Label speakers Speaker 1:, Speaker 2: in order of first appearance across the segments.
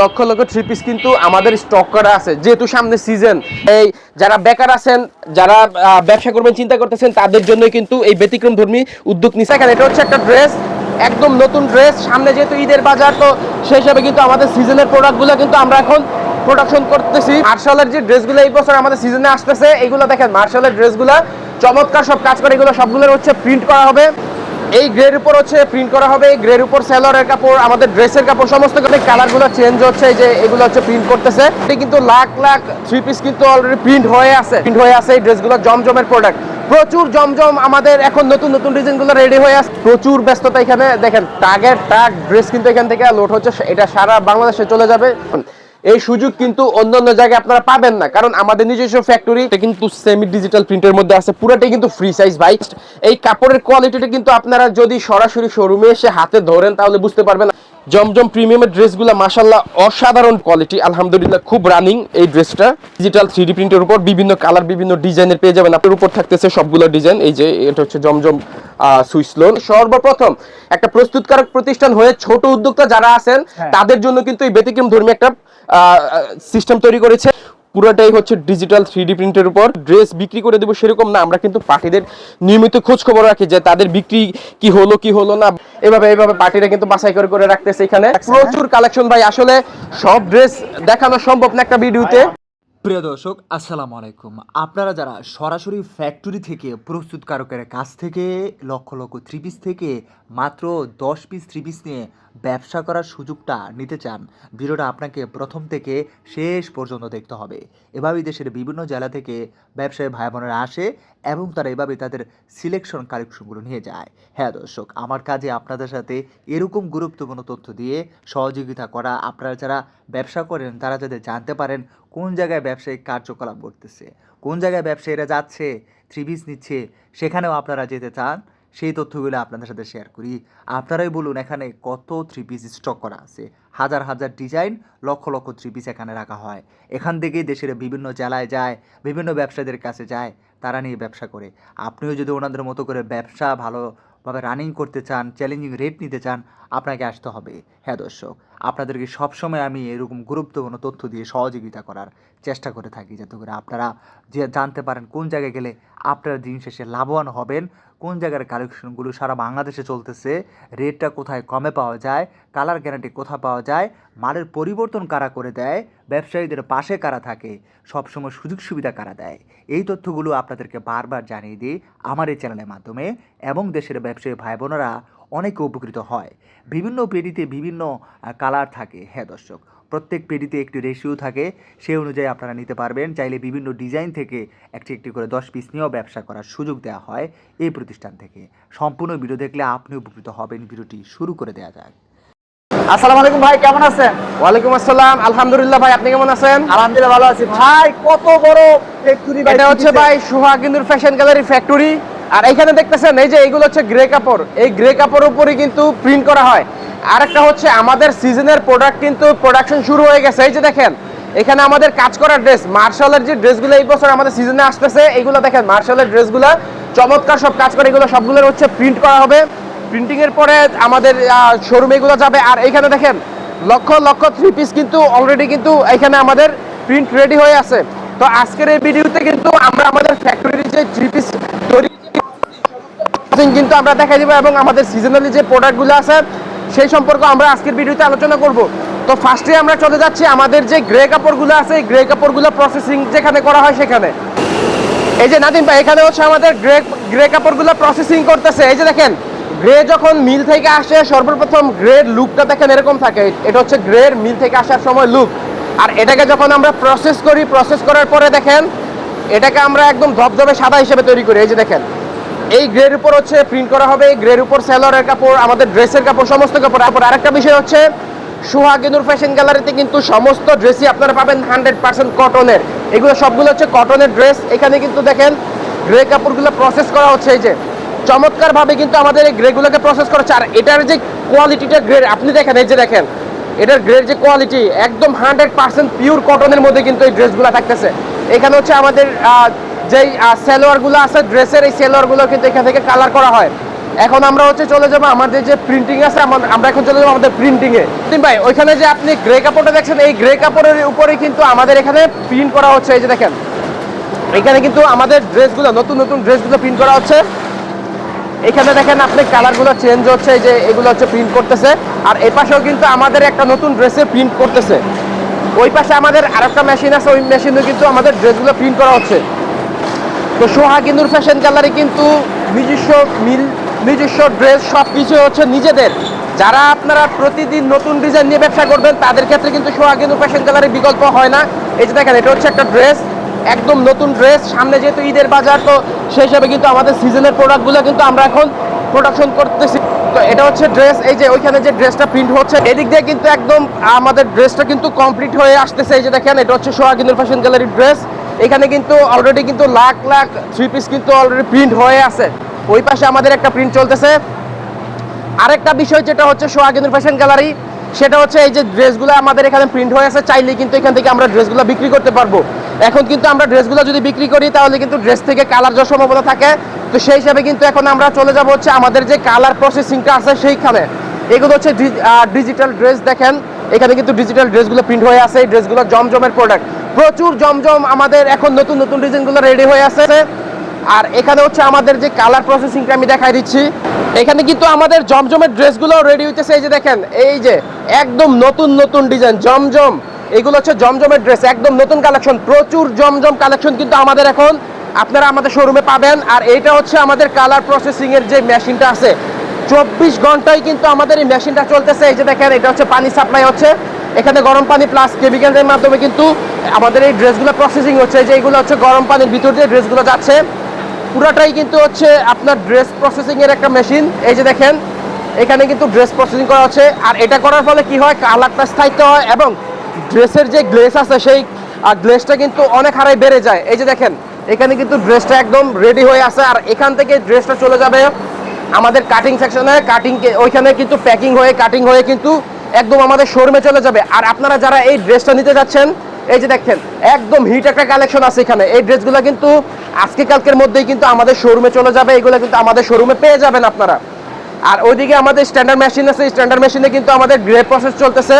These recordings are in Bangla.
Speaker 1: লক্ষ লক্ষ থ্রি পিস কিন্তু আমাদের স্টক করা আছে। যেহেতু সামনে সিজন এই যারা বেকার আছেন, যারা ব্যবসা করবেন, চিন্তা করতেছেন, তাদের জন্য কিন্তু এই ব্যতিক্রম ধর্মী উদ্যোগ নিচ্ছে এখানে এটা হচ্ছে একটা ড্রেস একদম নতুন ড্রেস সামনে যেহেতু ঈদের বাজার, তো সেই হিসাবে কিন্তু আমাদের সিজনের প্রোডাক্টগুলো কিন্তু আমরা এখন প্রোডাকশন করতেছি। মার্শালের যে ড্রেসগুলো এই বছর আমাদের সিজনে আসতেছে, এগুলো দেখেন মার্শালের ড্রেসগুলো চমৎকার সব কাজ করে, এগুলো সবগুলোর হচ্ছে প্রিন্ট করা হবে। এই গ্রের উপর হচ্ছে প্রিন্ট করা হবে, এই গ্রের উপর সেলরের কাপড়, আমাদের ড্রেসের কাপড়, সমস্ত কালারগুলো চেঞ্জ হচ্ছে যে এগুলো হচ্ছে প্রিন্ট করতেছে। এটি কিন্তু লাখ লাখ থ্রি পিস কিন্তু অলরেডি প্রিন্ট হয়ে আছে প্রিন্ট হয়ে আছে এই ড্রেসগুলো জমজমের প্রোডাক্ট প্রচুর জমজম আমাদের এখন নতুন নতুন ডিজাইনগুলো রেডি হয়ে আছে। প্রচুর ব্যস্ততা এখানে, দেখেন টাগের টাগ ড্রেস কিন্তু এখান থেকে লোড হচ্ছে, এটা সারা বাংলাদেশে চলে যাবে। এই সুযোগ কিন্তু অন্যান্য অন্য জায়গায় আপনারা পাবেন না। কারণ আমাদের নিজস্ব ফ্যাক্টরি কিন্তু সেমি ডিজিটাল প্রিন্টের মধ্যে আছে। পুরোটাই কিন্তু ফ্রি সাইজ ভাই। এই কাপড়ের কোয়ালিটিটা কিন্তু আপনারা যদি সরাসরি শোরুমে এসে হাতে ধরেন, তাহলে বুঝতে পারবেন জমজম প্রিমিয়ামের ড্রেসগুলো মাসাল্লাহ অসাধারণ কোয়ালিটি আলহামদুলিল্লাহ খুব রানিং এই ড্রেসটা। ডিজিটাল থ্রি প্রিন্টের উপর বিভিন্ন কালার বিভিন্ন ডিজাইনের পেয়ে যাবেন। আপনার উপর থাকতেছে সবগুলো ডিজাইন এই যে এটা হচ্ছে জমজম সুইস লোন সর্বপ্রথম একটা প্রস্তুতকারক প্রতিষ্ঠান হয়ে ছোট উদ্যোক্তা যারা আছেন
Speaker 2: হ্যাঁ।
Speaker 1: তাদের জন্য কিন্তু এই ব্যতিক্রম ধর্মী একটা সিস্টেম তৈরি করেছে। পুরোটাই হচ্ছে ডিজিটাল থ্রি প্রিন্টের উপর। ড্রেস বিক্রি করে দেবো সেরকম না, আমরা কিন্তু পার্টিদের নিয়মিত খোঁজ খবর রাখি যে তাদের বিক্রি কি হলো কি হলো না। এভাবে এভাবে পার্টিরা কিন্তু বাছাই করে করে রাখতেছে এখানে। প্রচুর কালেকশন ভাই, আসলে সব ড্রেস দেখানো সম্ভব না একটা ভিডিওতে।
Speaker 2: প্রিয় দর্শক, আসসালামু আলাইকুম। আপনারা যারা সরাসরি ফ্যাক্টরি থেকে, প্রস্তুতকারকের কাছ থেকে, লক্ষ লক্ষ থ্রি পিস থেকে মাত্র দশ পিস থ্রি পিস নিয়ে ব্যবসা করার সুযোগটা নিতে চান, ভিডিওটা আপনাকে প্রথম থেকে শেষ পর্যন্ত দেখতে হবে। এভাবেই দেশের বিভিন্ন জেলা থেকে ব্যবসায়ী ভাই বোনেরা আসে এবং তারা এভাবে তাদের সিলেকশন কালেকশনগুলো নিয়ে যায়। হ্যাঁ দর্শক, আমার কাজে আপনাদের সাথে এরকম গুরুত্বপূর্ণ তথ্য দিয়ে সহযোগিতা করা, আপনারা যারা ব্যবসা করেন, তারা যাতে জানতে পারেন কোন জায়গায় ব্যবসায়িক কার্যকলাপ করতেছে কোন জায়গায় ব্যবসায়ীরা যাচ্ছে থ্রি নিচ্ছে, সেখানেও আপনারা যেতে চান। সেই তথ্যগুলো আপনাদের সাথে শেয়ার করি। আপনারাই বলুন, এখানে কত থ্রি পিস স্টক করা আছে? হাজার হাজার design lakh lakh three piece এখানে রাখা হয়। এখান থেকেই দেশের বিভিন্ন জেলায় যায়, বিভিন্ন ব্যবসায়ীদের কাছে যায়, তারা নিয়ে ব্যবসা করে। আপনিও যদি ওনাদের মতো করে ব্যবসা ভালোভাবে রানিং করতে চান চ্যালেঞ্জিং রেট নিতে চান, আপনাকে আসতে হবে। হ্যাঁ দর্শক, আপনাদেরকে সবসময় আমি এরকম গুরুত্বপূর্ণ তথ্য দিয়ে সহযোগিতা করার চেষ্টা করে থাকি, যাতে করে আপনারা যে জানতে পারেন কোন জায়গায় গেলে আপনারা দিন শেষে লাভবান হবেন। কোন জায়গার কালেকশনগুলো সারা বাংলাদেশে চলতেছে? রেটটা কোথায়? কমে পাওয়া যায়? কালার গ্যারান্টি কোথা পাওয়া যায়? মালের পরিবর্তন কারা করে দেয়? ব্যবসায়ীদের পাশে কারা থাকে? সবসময় সুযোগ সুবিধা কারা দেয়? এই তথ্যগুলো আপনাদেরকে বারবার জানিয়ে দিই আমার এই চ্যানেলের মাধ্যমে এবং দেশের ব্যবসায়ী ভাই বোনেরা অনেকে উপকৃত হয়। বিভিন্ন পেডিতে বিভিন্ন কালার থাকে। হ্যাঁ দর্শক প্রত্যেক পেডিতে একটি রেশিও থাকে সেই অনুযায়ী আপনারা নিতে পারবেন। চাইলে বিভিন্ন ডিজাইন থেকে একটি একটি করে দশ পিস নিয়েও ব্যবসা করার সুযোগ দেওয়া হয় এই প্রতিষ্ঠান থেকে। সম্পূর্ণ ভিডিও দেখলে আপনি উপকৃত হবেন। ভিডিওটি শুরু করে দেওয়া যাক।
Speaker 3: আসসালামু আলাইকুম ভাই কেমন আছেন?
Speaker 1: ওয়ালাইকুম আসসালাম। আলহামদুলিল্লাহ ভাই আপনি কেমন আছেন?
Speaker 3: আলহামদুলিল্লাহ ভালো আছি ভাই। কত বড় ফ্যাক্টরি
Speaker 1: এটা হচ্ছে ভাই সুহাগিন্দুর ফ্যাশন গ্যালারি ফ্যাক্টরি আর এখানে দেখতেছেন, এই যে এইগুলো হচ্ছে গ্রে কাপড়। এই গ্রে কাপড়ের উপরে কিন্তু প্রিন্ট করা হয়। আর একটা হচ্ছে, আমাদের সিজনের প্রোডাক্ট কিন্তু প্রোডাকশন শুরু হয়ে গেছে। এই যে দেখেন, এখানে আমাদের কাজ করার ড্রেস মার্শালের যে ড্রেসগুলো এই বছর আমাদের সিজনে আসতেছে, এইগুলো দেখেন মার্শালের ড্রেসগুলো চমৎকার সব কাজ করে। এগুলো সবগুলোর হচ্ছে প্রিন্ট করা হবে। প্রিন্টিং এর পরে আমাদের শোরুমে এগুলো যাবে। আর এখানে দেখেন, লক্ষ লক্ষ থ্রি পিস কিন্তু অলরেডি কিন্তু এখানে আমাদের প্রিন্ট রেডি হয়ে আছে। তো আজকের এই ভিডিওতে কিন্তু আমরা আমাদের ফ্যাক্টরির যে থ্রি পিস তৈরি কিন্তু আমরা দেখাই দিব এবং আমাদের সিজনালি যে প্রোডাক্টগুলো আছে, সেই সম্পর্কে আমরা আজকের ভিডিওতে আলোচনা করব। তো ফার্স্টে আমরা চলে যাচ্ছি, আমাদের যে গ্রে কাপড়গুলো আছে গ্রে কাপড়গুলো প্রসেসিং যেখানে করা হয় সেখানে। এই যে নাদিম ভাই, এখানে হচ্ছে আমাদের গ্রে গ্রে কাপড়গুলো প্রসেসিং করতেছে। এই যে দেখেন গ্রে যখন মিল থেকে আসে, সর্বপ্রথম গ্রের লুকটা দেখেন এরকম থাকে। এটা হচ্ছে গ্রের মিল থেকে আসার সময় লুক আর এটাকে যখন আমরা প্রসেস করি প্রসেস করার পরে দেখেন, এটাকে আমরা একদম ধবধবে সাদা হিসেবে তৈরি করি। এই যে দেখেন এই গ্রের উপর হচ্ছে প্রিন্ট করা হবে, এই গ্রের উপর সেলরের কাপড়, আমাদের ড্রেসের কাপড়, সমস্ত কাপড়। তারপর আরেকটা বিষয় হচ্ছে সুহাগিনুর ফ্যাশন গ্যালারিতে কিন্তু সমস্ত ড্রেসই আপনারা পাবেন হান্ড্রেড পার্সেন্ট কটনের এগুলো সবগুলো হচ্ছে কটনের ড্রেস এখানে কিন্তু দেখেন গ্রে কাপড়গুলো প্রসেস করা হচ্ছে, এই যে। চমৎকার ভাবে কিন্তু আমাদের এই গ্রেগুলোকে প্রসেস করা হচ্ছে। আর এটার যে কোয়ালিটিটা গ্রেড আপনি দেখেন, এই যে দেখেন, এটার গ্রেড যে কোয়ালিটি একদম হান্ড্রেড পার্সেন্ট পিওর কটনের মধ্যে কিন্তু এই ড্রেসগুলো থাকতেছে। এখানে হচ্ছে আমাদের যেই সেলোয়ারগুলো আছে, ড্রেসের এই সেলোয়ারগুলো কিন্তু এখান থেকে কালার করা হয়। এখন আমরা হচ্ছে চলে যাব, আমাদের যে প্রিন্টিং আছে, আমরা এখন চলে যাব আমাদের প্রিন্টিং এ। তিন ভাই, ওইখানে যে আপনি গ্রে কাপড়টা দেখছেন, এই গ্রে কাপড়ের উপরে কিন্তু আমাদের এখানে প্রিন্ট করা হচ্ছে, এই যে দেখেন। এখানে কিন্তু আমাদের ড্রেসগুলো, নতুন নতুন ড্রেসগুলো প্রিন্ট করা হচ্ছে। এখানে দেখেন আপনি কালারগুলো চেঞ্জ হচ্ছে, এই যে এগুলো হচ্ছে প্রিন্ট করতেছে। আর এই পাশেও কিন্তু আমাদের একটা নতুন ড্রেসে প্রিন্ট করতেছে। ওই পাশে আমাদের আরেকটা মেশিন আছে, ওই মেশিনে কিন্তু আমাদের ড্রেসগুলো প্রিন্ট করা হচ্ছে। তো সোহাগিনুর ফ্যাশন গ্যালারি কিন্তু নিজস্ব মিল, নিজস্ব ড্রেস সব কিছু হচ্ছে নিজেদের। যারা আপনারা প্রতিদিন নতুন ডিজাইন নিয়ে ব্যবসা করবেন, তাদের ক্ষেত্রে কিন্তু সোহাগিনুর ফ্যাশন গ্যালারি বিকল্প হয় না। এই যে দেখেন, এটা হচ্ছে একটা ড্রেস একদম নতুন ড্রেস সামনে যেহেতু ঈদের বাজার, তো সেই হিসাবে কিন্তু আমাদের সিজনের প্রোডাক্টগুলো কিন্তু আমরা এখন প্রোডাকশন করতেছি। তো এটা হচ্ছে ড্রেস এই যে ওইখানে যে ড্রেসটা প্রিন্ট হচ্ছে, এদিক দিয়ে কিন্তু একদম আমাদের ড্রেসটা কিন্তু কমপ্লিট হয়ে আসতেছে। এই যে দেখেন, এটা হচ্ছে সোহাগিনুর ফ্যাশন গ্যালারির ড্রেস এখানে কিন্তু অলরেডি কিন্তু লাখ লাখ থ্রি পিস কিন্তু অলরেডি প্রিন্ট হয়ে আছে। ওই পাশে আমাদের একটা প্রিন্ট চলতেছে। আরেকটা বিষয় যেটা হচ্ছে সোহাগিনুর ফ্যাশন গ্যালারি সেটা হচ্ছে এই যে ড্রেসগুলো আমাদের এখানে প্রিন্ট হয়ে আছে চাইলে কিন্তু এখান থেকে আমরা ড্রেসগুলো বিক্রি করতে পারব। এখন কিন্তু আমরা ড্রেসগুলো যদি বিক্রি করি, তাহলে কিন্তু ড্রেস থেকে কালার যাওয়ার সম্ভাবনা থাকে। তো সেই হিসাবে কিন্তু এখন আমরা চলে যাব হচ্ছে আমাদের যে কালার প্রসেসিংটা আছে সেইখানে। এগুলো হচ্ছে ডিজিটাল ড্রেস দেখেন। এখানে কিন্তু ডিজিটাল ড্রেসগুলো প্রিন্ট হয়ে আছে। এই ড্রেসগুলো জমজমের প্রোডাক্ট প্রচুর জমজম আমাদের এখন নতুন নতুন ডিজাইনগুলো রেডি হয়ে আছে। আর এখানে হচ্ছে আমাদের যে কালার প্রসেসিংটা আমি দেখাই দিচ্ছি। এখানে কিন্তু আমাদের জমজমের ড্রেসগুলো রেডি হইতেছে। এই যে দেখেন, এই যে একদম নতুন নতুন ডিজাইন, জমজম। এগুলো হচ্ছে জমজমের ড্রেস একদম নতুন কালেকশন প্রচুর জমজম কালেকশন কিন্তু আমাদের এখন আপনারা আমাদের শোরুমে পাবেন। আর এইটা হচ্ছে আমাদের কালার প্রসেসিং এর যে মেশিনটা আছে। চব্বিশ ঘন্টায় কিন্তু আমাদের এই মেশিনটা চলতেছে। এই যে দেখেন, এটা হচ্ছে পানি সাপ্লাই হচ্ছে। এখানে গরম পানি প্লাস কেমিক্যালের মাধ্যমে কিন্তু আমাদের এই ড্রেসগুলো প্রসেসিং হচ্ছে। যে এগুলো হচ্ছে গরম পানির ভিতর দিয়ে ড্রেসগুলো যাচ্ছে। পুরাটাই কিন্তু হচ্ছে আপনার ড্রেস প্রসেসিং এর একটা মেশিন এই যে দেখেন, এখানে কিন্তু ড্রেস প্রসেসিং করা হচ্ছে। আর এটা করার ফলে কি হয়? কালারটা স্থায়িত্ব হয় এবং ড্রেসের যে গ্লেস আছে, সেই গ্লেসটা কিন্তু অনেক হারাই বেড়ে যায়। এই যে দেখেন, এখানে কিন্তু ড্রেসটা একদম রেডি হয়ে আছে। আর এখান থেকে ড্রেসটা চলে যাবে আমাদের কাটিং সেকশনে কাটিং ওইখানে কিন্তু প্যাকিং হয়ে কাটিং হয়ে কিন্তু একদম আমাদের শোরুমে চলে যাবে। আর আপনারা যারা এই ড্রেসটা নিতে যাচ্ছেন, এই যে দেখেন, একদম হিট একটা কালেকশন আছে এখানে। এই ড্রেসগুলো কিন্তু আজকে কালকের মধ্যেই কিন্তু আমাদের শোরুমে চলে যাবে। এগুলো কিন্তু আমাদের শোরুমে পেয়ে যাবেন আপনারা। আর ওইদিকে আমাদের স্ট্যান্ডার্ড মেশিন আছে। স্ট্যান্ডার্ড মেশিনে কিন্তু আমাদের গ্রে প্রসেস চলতেছে।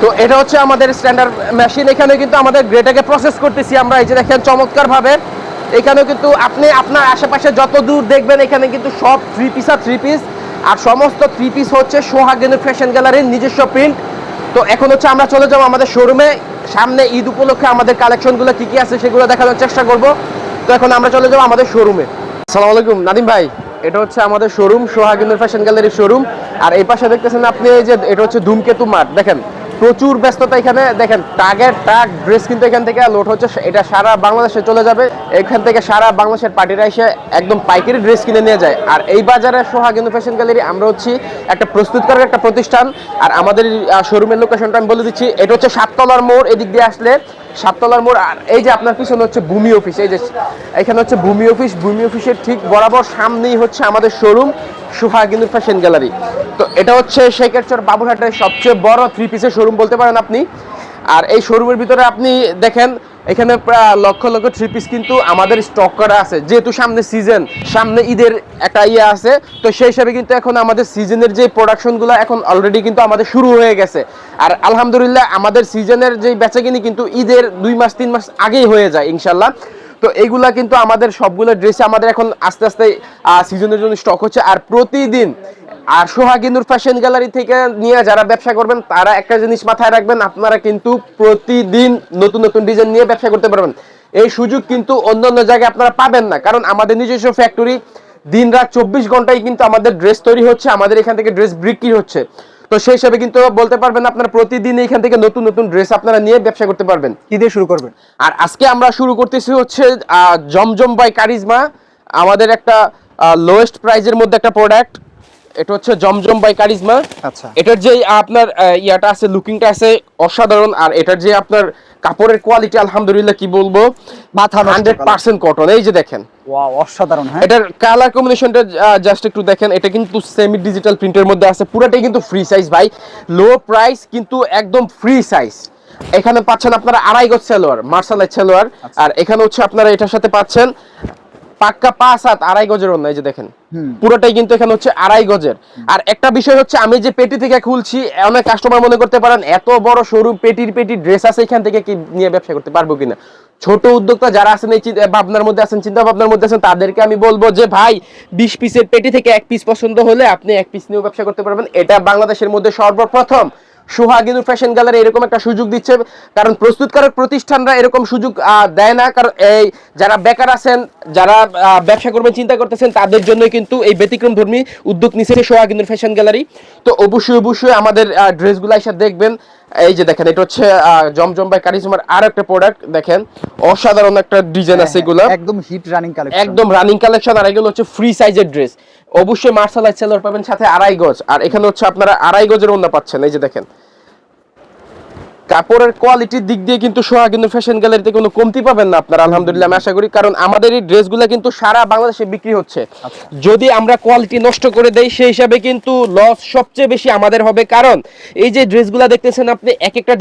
Speaker 1: তো এটা হচ্ছে আমাদের স্ট্যান্ডার্ড মেশিন এখানে কিন্তু আমাদের গ্রেটাকে প্রসেস করতেছি আমরা। এই যে দেখেন চমৎকার ভাবে এখানেও কিন্তু আপনি আপনার আশেপাশে যত দূর দেখবেন, এখানে কিন্তু সব থ্রি পিস আর থ্রি পিস আর সমস্ত থ্রি পিস হচ্ছে সোহাগেন ফ্যাশন গ্যালারির নিজস্ব প্রিন্ট তো এখন হচ্ছে আমরা চলে যাব আমাদের শোরুমে সামনে ঈদ উপলক্ষে আমাদের কালেকশনগুলো কি কি আছে সেগুলো দেখানোর চেষ্টা করব। তো এখন আমরা চলে যাব আমাদের শোরুমে আসসালামু আলাইকুম, নাদিম ভাই। এটা হচ্ছে আমাদের শোরুম সোহাগেন ফ্যাশন গ্যালারির শোরুম আর এই পাশে দেখতেছেন আপনি এই যে, এটা হচ্ছে ধুমকেতু মাঠ, দেখেন। প্রচুর ব্যস্ততা এখানে। দেখেন টাগের টাগ ড্রেস কিন্তু এখান থেকে লোড হচ্ছে। এটা সারা বাংলাদেশে চলে যাবে। এখান থেকে সারা বাংলাদেশের পার্টিরা এসে একদম পাইকারি ড্রেস কিনে নিয়ে যায়। আর এই বাজারে সোহাগিনু ফ্যাশন গ্যালারি আমরা হচ্ছি একটা প্রস্তুতকারক একটা প্রতিষ্ঠান। আর আমাদের শোরুমের লোকেশনটা আমি বলে দিচ্ছি। এটা হচ্ছে সাততলার মোড়, এদিক দিয়ে আসলে সাততলার মোড়। আর এই যে আপনার পিছনে হচ্ছে ভূমি অফিস এই যে এখানে হচ্ছে ভূমি অফিস ভূমি অফিসের ঠিক বরাবর সামনেই হচ্ছে আমাদের শোরুম সোহাগিনু ফ্যাশন গ্যালারি তো এটা হচ্ছে শেখেরচর বাবুরহাটের সবচেয়ে বড় থ্রি পিসের শোরুম বলতে পারেন আপনি। আর এই শোরুমের ভিতরে আপনি দেখেন, এখানে প্রায় লক্ষ লক্ষ থ্রি পিস কিন্তু আমাদের স্টক করা আছে। যেহেতু সামনে সিজন সামনে ঈদের একটা ইয়ে আছে, তো সেই হিসাবে কিন্তু এখন আমাদের সিজনের যে প্রোডাকশনগুলো এখন অলরেডি কিন্তু আমাদের শুরু হয়ে গেছে। আর আলহামদুলিল্লাহ আমাদের সিজনের যে বেচাকিনি কিন্তু ঈদের দুই মাস, তিন মাস আগেই হয়ে যায় ইনশাল্লাহ তো এইগুলা কিন্তু আমাদের সবগুলো ড্রেসে আমাদের এখন আস্তে আস্তে সিজনের জন্য স্টক হচ্ছে। আর প্রতিদিন, আর সোহাগিনুর ফ্যাশন গ্যালারি থেকে নিয়ে যারা ব্যবসা করবেন, তারা একটা জিনিস মাথায় রাখবেন, আপনারা কিন্তু প্রতিদিন নতুন নতুন ডিজাইন নিয়ে ব্যবসা করতে পারবেন। এই সুযোগ কিন্তু অন্য অন্য জায়গায় আপনারা পাবেন না, কারণ আমাদের নিজস্ব ফ্যাক্টরি দিন রাত চব্বিশ ঘন্টায় কিন্তু আমাদের ড্রেস তৈরি হচ্ছে, আমাদের এখান থেকে ড্রেস বিক্রি হচ্ছে। তো সেই হিসাবে কিন্তু বলতে পারবেন আপনারা প্রতিদিন এখান থেকে নতুন নতুন ড্রেস আপনারা নিয়ে ব্যবসা করতে পারবেন।
Speaker 3: কি দিয়ে শুরু করবেন?
Speaker 1: আর আজকে আমরা শুরু করতেছি হচ্ছে জমজম বাই কারিজমা। আমাদের একটা লোয়েস্ট প্রাইজের মধ্যে একটা প্রোডাক্ট এটা হচ্ছে জমজম বাই কারিজমা।
Speaker 3: আচ্ছা।
Speaker 1: এটার যে আপনার ইয়াটা আছে লুকিংটা আছে অসাধারণ। আর এটার যে আপনার কাপড়ের কোয়ালিটি আলহামদুলিল্লাহ কি বলব?
Speaker 3: মাথা
Speaker 1: হান্ড্রেড পার্সেন্ট কটন এই যে দেখেন।
Speaker 3: অসাধারণ হ্যাঁ?
Speaker 1: এটার কালার কম্বিনেশনটা জাস্ট একটু দেখেন এটা কিন্তু সেমি ডিজিটাল প্রিন্টের মধ্যে আছে পুরোটাই কিন্তু ফ্রি সাইজ ভাই। লো প্রাইস কিন্তু একদম ফ্রি সাইজ এখানে পাচ্ছেন আপনারা আড়াই গজ সেলোয়ার মার্শালাই সেলোয়ার।
Speaker 3: আচ্ছা।
Speaker 1: আর এখানে হচ্ছে আপনারা এটার সাথে পাচ্ছেন পাক্কা পাঁচ হাত আড়াই গজের অন্য এই যে দেখেন। পুরোটাই কিন্তু এখানে হচ্ছে আড়াই গজের। আর একটা বিষয় হচ্ছে আমি যে পেটি থেকে খুলছি অনেক কাস্টমার মনে করতে পারেন এত বড় শোরুম পেটির পেটি ড্রেস আছে এখান থেকে কি নিয়ে ব্যবসা করতে পারব কিনা? ছোট উদ্যোক্তা যারা আছেন এই ভাবনার মধ্যে আছেন চিন্তা ভাবনার মধ্যে আছেন তাদেরকে আমি বলব যে ভাই বিশ পিসের পেটি থেকে এক পিস পছন্দ হলে আপনি এক পিস নিয়েও ব্যবসা করতে পারবেন। এটা বাংলাদেশের মধ্যে সর্বপ্রথম। সোহাগিনুর ফ্যাশন গ্যালারি এরকম একটা সুযোগ দিচ্ছে কারণ প্রস্তুতকারক প্রতিষ্ঠানরা এরকম সুযোগ দেয় না কারণ এই যারা বেকার আছেন যারা ব্যবসা করবেন চিন্তা করতেছেন তাদের জন্য কিন্তু এই ব্যতিক্রম ধর্মী উদ্যোগ নিচ্ছে সোহাগিনুর ফ্যাশন গ্যালারি তো অবশ্যই অবশ্যই আমাদের ড্রেসগুলো এসে দেখবেন। এই যে দেখেন এটা হচ্ছে জমজম বাই কারিজমার আর একটা প্রোডাক্ট দেখেন অসাধারণ একটা ডিজাইন আছে এগুলো।
Speaker 3: একদম হিট রানিং কালেকশন
Speaker 1: একদম রানিং কালেকশন আর এগুলো হচ্ছে ফ্রি সাইজের ড্রেস অবশ্যই মার্শালাইজ সেলার পাবেন সাথে আড়াই গজ আর এখানে হচ্ছে আপনারা আড়াই গজের ওন্না পাচ্ছেন এই যে দেখেন। কাপড়ের কোয়ালিটির দিক দিয়ে কিন্তু সোহাগিনু ফ্যাশন গ্যালারিতে কোনো কমতি পাবেন না আপনারা আলহামদুলিল্লাহ আমি আশা করি। কারণ আমাদের এই ড্রেসগুলো কিন্তু সারা বাংলাদেশে বিক্রি হচ্ছে। যদি আমরা কোয়ালিটি নষ্ট করে দেই সেই হিসাবে কিন্তু লস সবচেয়ে বেশি আমাদের হবে। কারণ এই যে ড্রেসগুলো দেখতেছেন আপনি এক একটা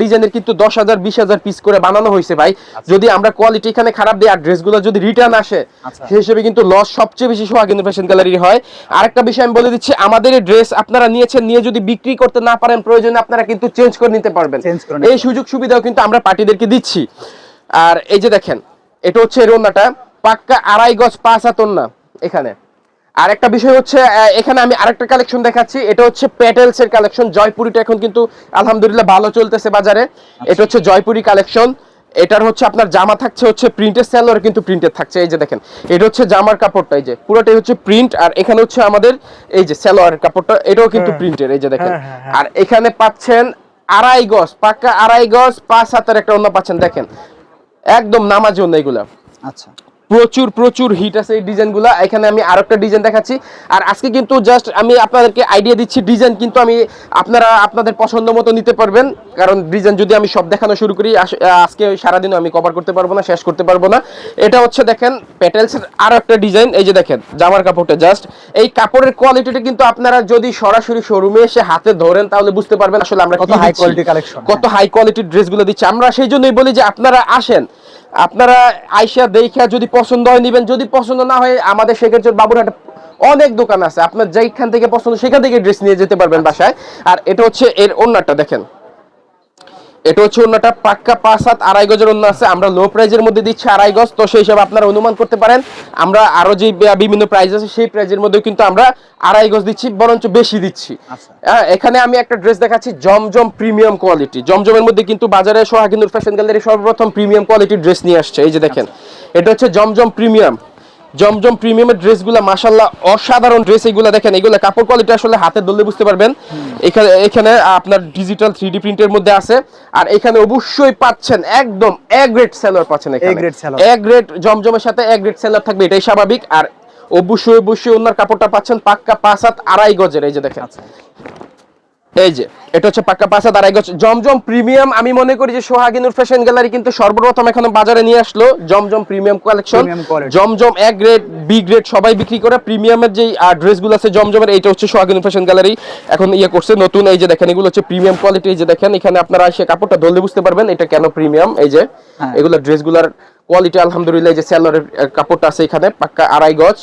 Speaker 1: ডিজাইনের কিন্তু দশ হাজার বিশ হাজার পিস করে বানানো হয়েছে ভাই। যদি আমরা কোয়ালিটি এখানে খারাপ দিই আর ড্রেসগুলো যদি রিটার্ন আসে
Speaker 3: আচ্ছা।
Speaker 1: সেই হিসেবে কিন্তু লস সবচেয়ে বেশি সোহাগিনু ফ্যাশন গ্যালারির হয়। আরেকটা বিষয় আমি বলে দিচ্ছি আমাদের এই ড্রেস আপনারা নিয়েছেন নিয়ে যদি বিক্রি করতে না পারেন প্রয়োজনে আপনারা কিন্তু চেঞ্জ করে নিতে পারবেন।
Speaker 3: নিতে
Speaker 1: এই সুযোগ সুবিধাও কিন্তু আমরা পার্টিদেরকে দিচ্ছি। আর এই যে দেখেন এটা হচ্ছে এর ওন্নাটা পাক্কা আড়াই গজ পাঁচ হাত ওন্না এখানে। আর একটা বিষয় হচ্ছে এখানে আমি আরেকটা কালেকশন দেখাচ্ছি। এটা হচ্ছে প্যাটেলস এর কালেকশন জয়পুরিটা এখন কিন্তু আলহামদুলিল্লাহ ভালো চলতেছে বাজারে। এটা হচ্ছে জয়পুরি কালেকশন এটার হচ্ছে আপনার জামা থাকছে হচ্ছে প্রিন্টের সেলোয়ার কিন্তু প্রিন্টের থাকছে। এই যে দেখেন এটা হচ্ছে জামার কাপড়টা। এই যে পুরোটাই হচ্ছে প্রিন্ট আর এখানে হচ্ছে আমাদের এই যে সেলোয়ার কাপড়টা এটাও কিন্তু প্রিন্টের এই যে দেখেন।
Speaker 3: হ্যাঁ, হ্যাঁ, হ্যাঁ।
Speaker 1: আর এখানে পাচ্ছেন আড়াই গজ পাক্কা আড়াই গজ, পাঁচ হাতের একটা অন্য পাচ্ছেন, দেখেন। একদম নামাজ অন্য এগুলা।
Speaker 3: আচ্ছা।
Speaker 1: প্রচুর প্রচুর হিট আছে এই ডিজাইনগুলো। এখানে আমি আরও একটা ডিজাইন দেখাচ্ছি। আর আজকে কিন্তু জাস্ট আমি আপনাদেরকে আইডিয়া দিচ্ছি ডিজাইন কিন্তু আমি আপনারা আপনাদের পছন্দ মতো নিতে পারবেন। কারণ ডিজাইন যদি আমি সব দেখানো শুরু করি আজকে সারাদিনও আমি কভার করতে পারব না শেষ করতে পারব না। এটা হচ্ছে দেখেন প্যাটেলস আরও একটা ডিজাইন এই যে দেখেন জামার কাপড়টা জাস্ট এই কাপড়ের কোয়ালিটিটা কিন্তু আপনারা যদি সরাসরি শোরুমে এসে হাতে ধরেন তাহলে বুঝতে পারবেন আসলে আমরা
Speaker 3: কত
Speaker 1: হাই
Speaker 3: কোয়ালিটি collection,
Speaker 1: কত হাই কোয়ালিটির ড্রেসগুলো দিচ্ছি। আমরা সেই জন্যই বলি যে আপনারা আসেন। আপনারা আইসা দেখা যদি পছন্দ হয় নিবেন, যদি পছন্দ না হয় আমাদের সেক্ষেত্রে বাবুরহাটে অনেক দোকান আছে। আপনার যেখান থেকে পছন্দ, সেখান থেকে ড্রেস নিয়ে যেতে পারবেন বাসায়। আর এটা হচ্ছে এর অন্যটা দেখেন। এটা হচ্ছে অন্যটা পাক্কা পাঁচ সাত আড়াই গজের অন্য আছে। আমরা লো প্রাইজের মধ্যে দিচ্ছি আড়াই গজ তো সেই হিসাবে আপনারা অনুমান করতে পারেন। আমরা আরও যে বিভিন্ন প্রাইস আছে সেই প্রাইজের মধ্যে কিন্তু আমরা আড়াই গজ দিচ্ছি বরঞ্চ বেশি দিচ্ছি।
Speaker 3: আচ্ছা।
Speaker 1: হ্যাঁ, এখানে আমি একটা ড্রেস দেখাচ্ছি জমজম প্রিমিয়াম কোয়ালিটি জমজমের মধ্যে কিন্তু বাজারে সোহাগিনুর ফ্যাশন গ্যালারি সর্বপ্রথম প্রিমিয়াম কোয়ালিটির ড্রেস নিয়ে আসছে। এই যে দেখেন এটা হচ্ছে জমজম প্রিমিয়াম জমজম প্রিমিয়ামের ড্রেসগুলো মাশাল্লাহ অসাধারণ ড্রেস এগুলো দেখেন। এগুলো কাপড় কোয়ালিটি আসলে হাতে ধরলে বুঝতে পারবেন। এখানে এখানে আপনার ডিজিটাল থ্রি ডি প্রিন্টের মধ্যে আছে। আর এখানে অবশ্যই পাচ্ছেন একদম এ গ্রেড সেলার পাচ্ছেন এখানে।
Speaker 3: Grade
Speaker 1: এ গ্রেড জমজমের সাথে এ গ্রেড সেলার থাকবে এটাই স্বাভাবিক। আর অবশ্যই অবশ্যই ওনার কাপড়টা পাচ্ছেন পাক্কা পাঁচ হাত আড়াই গজের এই যে দেখেন।
Speaker 3: আচ্ছা।
Speaker 1: এই যে এটা হচ্ছে পাক্কা হাত আড়াই গজ জমজম প্রিমিয়াম আমি মনে করি যে সোহাগিনুর ফ্যাশন গ্যালারি কিন্তু সর্বপ্রথম এখন বাজারে নিয়ে আসলো। জমজম প্রিমিয়াম কালেকশন জমজম এক গ্রেড বি গ্রেড সবাই বিক্রি করে। প্রিমিয়ামের যে ড্রেসগুলো আছে জমজমের এইটা হচ্ছে সোহাগিনুর ফ্যাশন গ্যালারি এখন ইয়ে করছে নতুন এই যে দেখেন এগুলো হচ্ছে প্রিমিয়াম কোয়ালিটি এই যে দেখেন এখানে আপনারা এসে কাপড়টা ধরলে বুঝতে পারবেন এটা কেন প্রিমিয়াম এই যে
Speaker 3: হ্যাঁ।
Speaker 1: এগুলো ড্রেসগুলোর কোয়ালিটি আলহামদুলিল্লাহ যে স্যালোয়ারের কাপড়টা আছে এখানে পাক্কা আড়াই গজ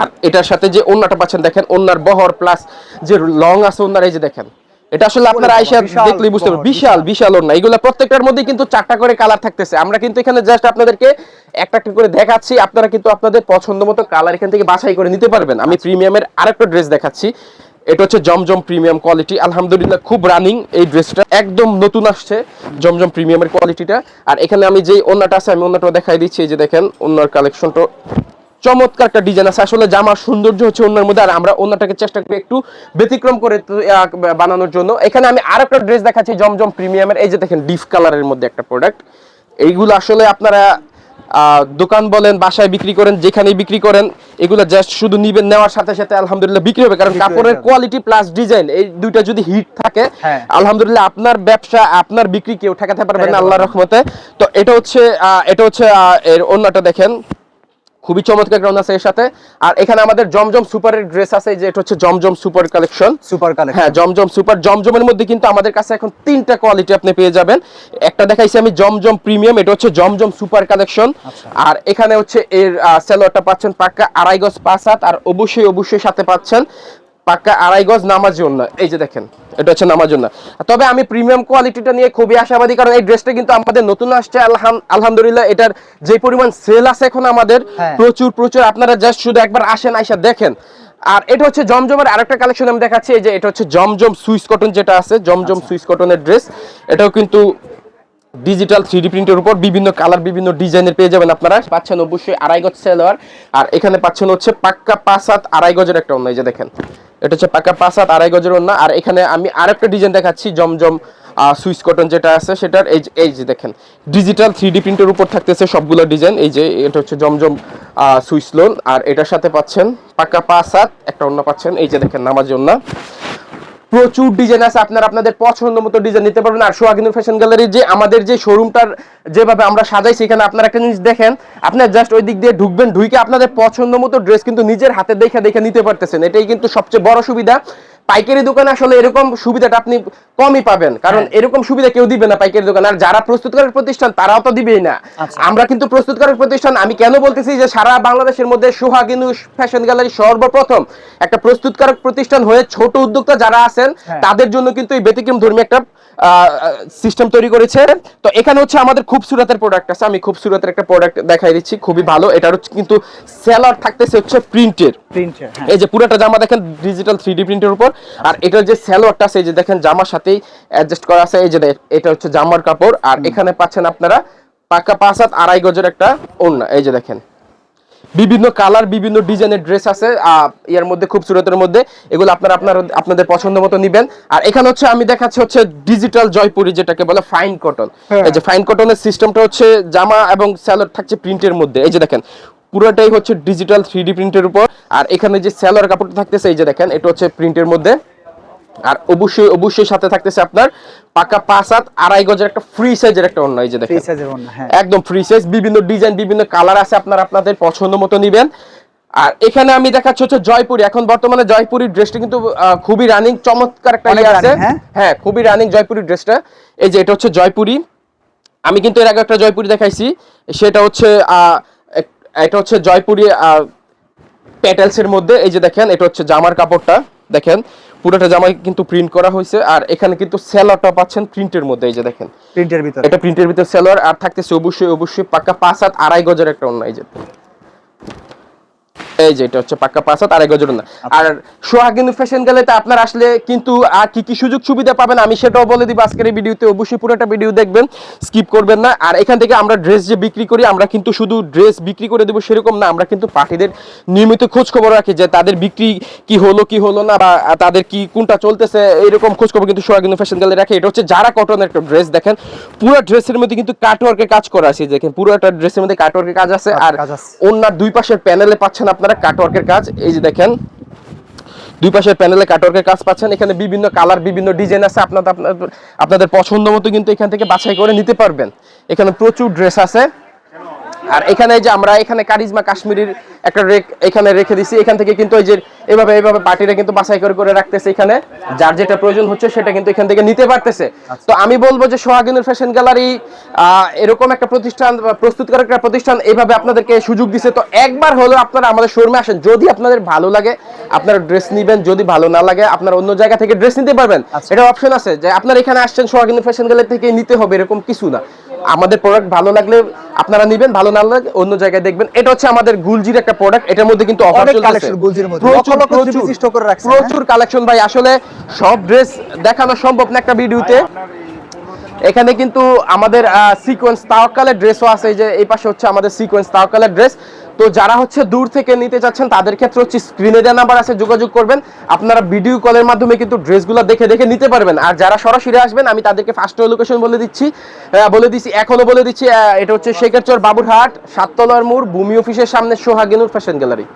Speaker 1: আর এটার সাথে যে ওন্নাটা পাচ্ছেন দেখেন ওন্নার বহর প্লাস যে লং আছে ওন্নার এই যে দেখেন। এটা আসলে আপনারা আইসা দেখলেই বুঝতে পারবেন। বিশাল বিশাল ওন্না। এগুলো প্রত্যেকটার মধ্যে কিন্তু চারটা করে কালার থাকতেছে। আমরা কিন্তু এখানে জাস্ট আপনাদেরকে একটা একটা করে দেখাচ্ছি। আপনারা কিন্তু আপনাদের পছন্দ মতো কালার এখান থেকে বাছাই করে নিতে পারবেন। আমি প্রিমিয়ামের আরেকটা ড্রেস দেখাচ্ছি। এটা হচ্ছে জমজম প্রিমিয়াম কোয়ালিটি আলহামদুলিল্লাহ খুব রানিং এই ড্রেসটা একদম নতুন আসছে জমজম প্রিমিয়ামের কোয়ালিটিটা আর এখানে আমি যে ওন্নাটা আছে আমি ওন্নাটা দেখাই দিচ্ছি। এই যে দেখেন ওন্নার কালেকশনটা চমৎকার একটা ডিজাইন আছে। আসলে জামার সৌন্দর্য হচ্ছে অন্যের মধ্যে আর আমরা অন্যটাকে চেষ্টা করি একটু ব্যতিক্রম করে বানানোর জন্য। এখানে আমি আর একটা ড্রেস দেখাচ্ছি জমজম প্রিমিয়ামের। এই যে দেখেন ডিফ কালারের মধ্যে একটা প্রোডাক্ট এইগুলো আসলে আপনারা দোকান বলেন বাসায় বিক্রি করেন যেখানেই বিক্রি করেন এগুলো জাস্ট শুধু নিবেন নেওয়ার সাথে সাথে আলহামদুলিল্লাহ বিক্রি হবে। কারণ কাপড়ের কোয়ালিটি প্লাস ডিজাইন এই দুইটা যদি হিট থাকে
Speaker 3: হ্যাঁ।
Speaker 1: আলহামদুলিল্লাহ আপনার ব্যবসা আপনার বিক্রি কেউ ঠেকাতে পারবেন আল্লাহর রহমতে। তো এটা হচ্ছে আহ, এটা হচ্ছে আহ, এর অন্যটা দেখেন। খুবই চমৎকার গ্রাউন্ড আছে এর সাথে। আর এখানে আমাদের জমজম সুপারের ড্রেস আছে যে এটা হচ্ছে Zamzam super collection
Speaker 3: super collection
Speaker 1: হ্যাঁ জমজম সুপার জমজমের মধ্যে কিন্তু আমাদের কাছে এখন তিনটা কোয়ালিটি আপনি পেয়ে যাবেন। একটা দেখাইছি আমি জমজম প্রিমিয়াম এটা হচ্ছে জমজম সুপার কালেকশন
Speaker 3: আচ্ছা।
Speaker 1: আর এখানে হচ্ছে এর সেলোয়ারটা পাচ্ছেন পাক্কা আড়াই গজ পাঁচ হাত আর অবশ্যই অবশ্যই সাথে পাচ্ছেন পাক্কা আড়াই গজ নামাজ জন্য। এই যে দেখেন এটা হচ্ছে নামাজ জন্য। তবে আমি প্রিমিয়াম কোয়ালিটিটা নিয়ে খুবই আশাবাদী কারণ এই ড্রেসটা কিন্তু আমাদের নতুন আসছে আলহামদুলিল্লাহ এটার যে পরিমাণ সেল আছে এখন আমাদের
Speaker 3: হ্যাঁ।
Speaker 1: প্রচুর প্রচুর। আপনারা জাস্ট শুধু একবার আসেন আইসা দেখেন। আর এটা হচ্ছে জমজমের আরেকটা কালেকশন আমি দেখাচ্ছি এই যে এটা হচ্ছে জমজম সুইস কটন যেটা আছে জমজম সুইস কটনের ড্রেস এটাও কিন্তু ডিজিটাল থ্রি প্রিন্টের উপর বিভিন্ন কালার বিভিন্ন ডিজাইনের পেয়ে যাবেন আপনারা। পাচ্ছেন অবশ্যই আড়াই গজ সেলোয়ার আর এখানে পাচ্ছেন হচ্ছে পাক্কা পাঁচ হাত আড়াই গজের একটা অন্য এই যে দেখেন। এটা হচ্ছে পাকা পাঁচ হাত আড়াই গজের ওন্না আর এখানে আমি আরেকটা ডিজাইন দেখাচ্ছি, জমজম সুইস কটন যেটা আছে, সেটার এই এই যে দেখেন। ডিজিটাল থ্রি প্রিন্টের উপর থাকতেছে সবগুলো ডিজাইন এই যে, এটা হচ্ছে জমজম সুইস লোন আর এটার সাথে পাচ্ছেন পাকা পাঁচ হাত একটা অন্য পাচ্ছেন। এই যে দেখেন, নামাজ জন্য প্রচুর ডিজাইন আছে, আপনারা আপনাদের পছন্দ মতো ডিজাইন নিতে পারবেন। আর সোহাগিনু ফ্যাশন গ্যালারি যে আমাদের যে শোরুমটার যেভাবে আমরা সাজাই, সেখানে আপনারা একটা জিনিস দেখেন আপনার জাস্ট ওই দিক দিয়ে ঢুকবেন ঢুকে আপনাদের পছন্দ মতো ড্রেস কিন্তু নিজের হাতে দেখে দেখে নিতে পারতেছেন। এটাই কিন্তু সবচেয়ে বড় সুবিধা। পাইকারি দোকানে আসলে এরকম সুবিধাটা আপনি কমই পাবেন। কারণ এরকম সুবিধা কেউ দিবে না পাইকারি দোকান। আর যারা প্রস্তুতকারক প্রতিষ্ঠান তারাও তো দিবেই না।
Speaker 3: আচ্ছা।
Speaker 1: আমরা কিন্তু প্রস্তুতকারক প্রতিষ্ঠান আমি কেন বলতেছি যে সারা বাংলাদেশের মধ্যে সোহাগিনু ফ্যাশন গ্যালারি সর্বপ্রথম একটা প্রস্তুতকারক প্রতিষ্ঠান হয়ে ছোট উদ্যোক্তা যারা আছেন
Speaker 3: হ্যাঁ।
Speaker 1: তাদের জন্য কিন্তু এই ব্যতিক্রম ধর্মী একটা সিস্টেম তৈরি করেছে। তো এখানে হচ্ছে আমাদের খুবসুরতের প্রোডাক্ট আছে। আমি খুবসুরতের একটা প্রোডাক্ট দেখাই দিচ্ছি খুবই ভালো। এটার হচ্ছে কিন্তু সেলার থাকতেছে হচ্ছে প্রিন্টের
Speaker 3: প্রিন্টের হ্যাঁ।
Speaker 1: এই যে পুরোটা জামা দেখেন ডিজিটাল থ্রি ডি প্রিন্টের উপর। আর এটার যে সালোয়ারটা আছে এই যে দেখেন জামার সাথেই অ্যাডজাস্ট করা আছে এই যে এটা হচ্ছে জামার কাপড়। আর এখানে পাচ্ছেন আপনারা পাকা পাঁচ হাত আড়াই গজের একটা ওড়না এই যে দেখেন। বিভিন্ন কালার বিভিন্ন ডিজাইনের ড্রেস আছে এর মধ্যে খুব সুরতের মধ্যে। এগুলো আপনারা আপনার আপনাদের পছন্দ মতো নিবেন। আর এখানে হচ্ছে আমি দেখাচ্ছি হচ্ছে ডিজিটাল জয়পুরি যেটাকে বলে ফাইন কটন
Speaker 3: হ্যাঁ।
Speaker 1: এই যে ফাইন কটনের সিস্টেমটা হচ্ছে জামা এবং স্যালোয়ার থাকছে প্রিন্টের মধ্যে। এই যে দেখেন পুরোটাই হচ্ছে ডিজিটাল থ্রি প্রিন্টের উপর। আর এখানে যে স্যালোয়ার কাপড়টা থাকতেছে এই যে দেখেন এটা হচ্ছে প্রিন্টের মধ্যে। আর অবশ্যই অবশ্যই সাথে থাকতেছে আপনার পাকা পাঁচ হাত আড়াই গজের একটা ফ্রি সাইজের একটা অন্য এই যে দেখেন।
Speaker 3: হ্যাঁ।
Speaker 1: একদম ফ্রি সাইজ বিভিন্ন ডিজাইন বিভিন্ন কালার আছে আপনার আপনাদের পছন্দ মতো নিবেন। আর এখানে আমি দেখাচ্ছি হচ্ছে জয়পুরি। এখন বর্তমানে জয়পুরি ড্রেসটা কিন্তু খুবই রানিং চমৎকার একটা ইয়ে আছে।
Speaker 3: হ্যাঁ?
Speaker 1: হ্যাঁ খুবই রানিং জয়পুরি ড্রেসটা এই যে এটা হচ্ছে জয়পুরি। আমি কিন্তু এর আগে একটা জয়পুরি দেখাইছি। সেটা হচ্ছে আহ, এটা হচ্ছে জয়পুরি প্যাটেলস এর মধ্যে। এই যে দেখেন এটা হচ্ছে জামার কাপড়টা। দেখেন পুরোটা জামাই কিন্তু প্রিন্ট করা হয়েছে। আর এখানে কিন্তু সেলারটা পাচ্ছেন প্রিন্টের মধ্যে। এই যে দেখেন
Speaker 3: প্রিন্টের ভিতরে।
Speaker 1: এটা প্রিন্টের ভিতর সেলোয়ার আর থাকতেছে অবশ্যই অবশ্যই পাকা পাঁচ হাত আড়াই গজের একটা অন্য এই যে। এই যে এটা হচ্ছে পাক্কা পাঁচ হাত গজের অন্য আর সোহাগিনু ফ্যাশন গ্যালারিতে আপনার আসলে কিন্তু আর কি কি সুযোগ সুবিধা পাবেন আমি সেটাও বলে দিব আজকের এই ভিডিওতে। অবশ্যই পুরোটা ভিডিও দেখবেন স্কিপ করবেন না। আর এখান থেকে আমরা ড্রেস যে বিক্রি করি আমরা কিন্তু শুধু ড্রেস বিক্রি করে দেবো সেরকম না আমরা কিন্তু পার্টিদের নিয়মিত খোঁজ খবর রাখি যে তাদের বিক্রি কি হলো কি হলো না বা তাদের কি কোনটা চলতেছে এরকম খোঁজ খবর কিন্তু সোহাগিনু ফ্যাশন গ্যালারি রাখে। এটা হচ্ছে যারা কটনের একটা ড্রেস দেখেন পুরো ড্রেসের মধ্যে কিন্তু কাটওয়ার্কের কাজ করা আছে দেখেন পুরো একটা ড্রেসের মধ্যে কাটওয়ার্কের কাজ আছে। আর। ওনার দুই পাশের প্যানেলে পাচ্ছেন আপনারা কাটওয়ার্কের কাজ, এই যে দেখেন, দুই পাশের প্যানেলে কাটওয়ার্কের কাজ পাচ্ছেন। এখানে বিভিন্ন কালার বিভিন্ন ডিজাইন আছে, আপনাদের আপনাদের পছন্দ মতো কিন্তু এখান থেকে বাছাই করে নিতে পারবেন। এখানে প্রচুর ড্রেস আছে। আর এখানে যে আমরা এখানে কারিজমা কাশ্মীরির একটা রেক এখানে রেখে দিছি। এখান থেকে কিন্তু এই যে এভাবে এভাবে পার্টিরা কিন্তু বাছাই করে করে রাখতেছে এখানে। যার যেটা প্রয়োজন হচ্ছে সেটা কিন্তু এখান থেকে নিতে পারতেছে। তো আমি বলব যে সোহাগিনুর ফ্যাশন গ্যালারি এরকম একটা প্রতিষ্ঠান বা প্রস্তুতকারক একটা প্রতিষ্ঠান এইভাবে আপনাদেরকে সুযোগ দিছে। তো একবার হলো আপনারা আমাদের শোরুমে আসেন। যদি আপনাদের ভালো লাগে আপনারা ড্রেস নিবেন। যদি ভালো না লাগে আপনারা অন্য জায়গা থেকে ড্রেস নিতে পারবেন।
Speaker 3: আচ্ছা।
Speaker 1: এটা অপশন আছে যে আপনারা এখানে আসছেন সোহাগিনু ফ্যাশন গ্যালারি থেকে নিতে হবে। এরকম কিছু না। আমাদের প্রোডাক্ট ভালো লাগলে আপনারা নিবেন ভালো না লাগলে অন্য জায়গায় দেখবেন। এটা হচ্ছে আমাদের গুলজির একটা প্রোডাক্ট এটার মধ্যে কিন্তু অফার
Speaker 3: চলছে গুলজির মধ্যে।
Speaker 1: প্রচুর কালেকশন ভাই। আসলে সব ড্রেস দেখানো সম্ভব না একটা ভিডিওতে। এখানে কিন্তু আমাদের সিকোয়েন্স তাওয়াক্কালের ড্রেসও আছে। এই যে এই পাশে হচ্ছে আমাদের সিকোয়েন্স তাওয়াক্কালের ড্রেস তো যারা হচ্ছে দূর থেকে নিতে চাচ্ছেন তাদের ক্ষেত্রে হচ্ছে স্ক্রিনে দেওয়া নাম্বার আছে, যোগাযোগ করবেন। আপনারা ভিডিও কলের মাধ্যমে কিন্তু ড্রেসগুলো দেখে দেখে নিতে পারবেন। আর যারা সরাসরি আসবেন, আমি তাদেরকে ফার্স্ট লোকেশন বলে দিচ্ছি। বলে দিচ্ছি এখনও বলে দিচ্ছি এটা হচ্ছে শেখেরচর বাবুরহাট, সাততলার মোড়, ভূমি অফিসের সামনে সোহাগিনুর ফ্যাশন গ্যালারি